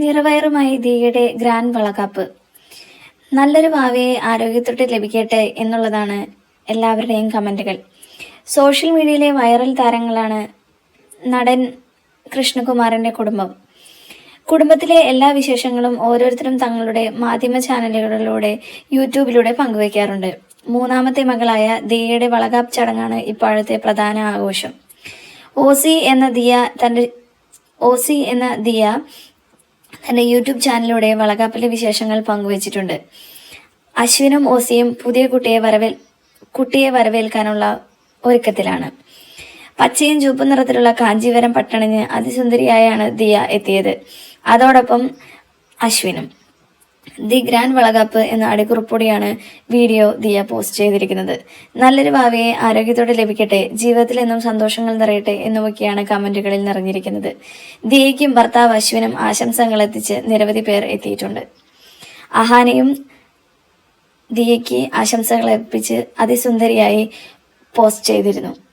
നിറവയറുമായി ദിയയുടെ ഗ്രാൻഡ് വളകാപ്പ്. നല്ലൊരു ഭാവിയെ ആരോഗ്യത്തോടെ ലഭിക്കട്ടെ എന്നുള്ളതാണ് എല്ലാവരുടെയും കമന്റുകൾ സോഷ്യൽ മീഡിയയിലെ വൈറൽ താരങ്ങളാണ് നടൻ കൃഷ്ണകുമാറിന്റെ കുടുംബം. കുടുംബത്തിലെ എല്ലാ വിശേഷങ്ങളും ഓരോരുത്തരും തങ്ങളുടെ മാധ്യമ ചാനലുകളിലൂടെ യൂട്യൂബിലൂടെ പങ്കുവയ്ക്കാറുണ്ട്. മൂന്നാമത്തെ മകളായ ദിയയുടെ വളകാപ്പ് ചടങ്ങാണ് ഇപ്പോഴത്തെ പ്രധാന ആഘോഷം. ഓസി എന്ന ദിയ തന്റെ ഓസി എന്ന ദിയ തന്റെ യൂട്യൂബ് ചാനലിലൂടെ വളകാപ്പിലെ വിശേഷങ്ങൾ പങ്കുവച്ചിട്ടുണ്ട്. അശ്വിനും ഓസിയും പുതിയ കുട്ടിയെ വരവേൽ കുട്ടിയെ വരവേൽക്കാനുള്ള ഒരുക്കത്തിലാണ്. പച്ചയും ചുവപ്പും നിറത്തിലുള്ള കാഞ്ചീവരം പട്ടണിഞ്ഞ് അതിസുന്ദരിയായാണ് ദിയ എത്തിയത്. അതോടൊപ്പം അശ്വിനും. ദി ഗ്രാൻഡ് വളകാപ്പ് എന്ന അടിക്കുറിപ്പോടെയാണ് വീഡിയോ ദിയ പോസ്റ്റ് ചെയ്തിരിക്കുന്നത്. നല്ലൊരു ഭാവിയെ ആരോഗ്യത്തോടെ ലഭിക്കട്ടെ ജീവിതത്തിൽ എന്നും സന്തോഷങ്ങൾ നിറയട്ടെ എന്നുമൊക്കെയാണ് കമന്റുകളിൽ നിറഞ്ഞിരിക്കുന്നത്. ദിയയ്ക്കും ഭർത്താവ് അശ്വിനും ആശംസകൾ എത്തിച്ച് നിരവധി പേർ എത്തിയിട്ടുണ്ട്. അഹാനയും ദിയയ്ക്ക് ആശംസകൾ അർപ്പിച്ച് അതിസുന്ദരിയായി പോസ്റ്റ് ചെയ്തിരുന്നു.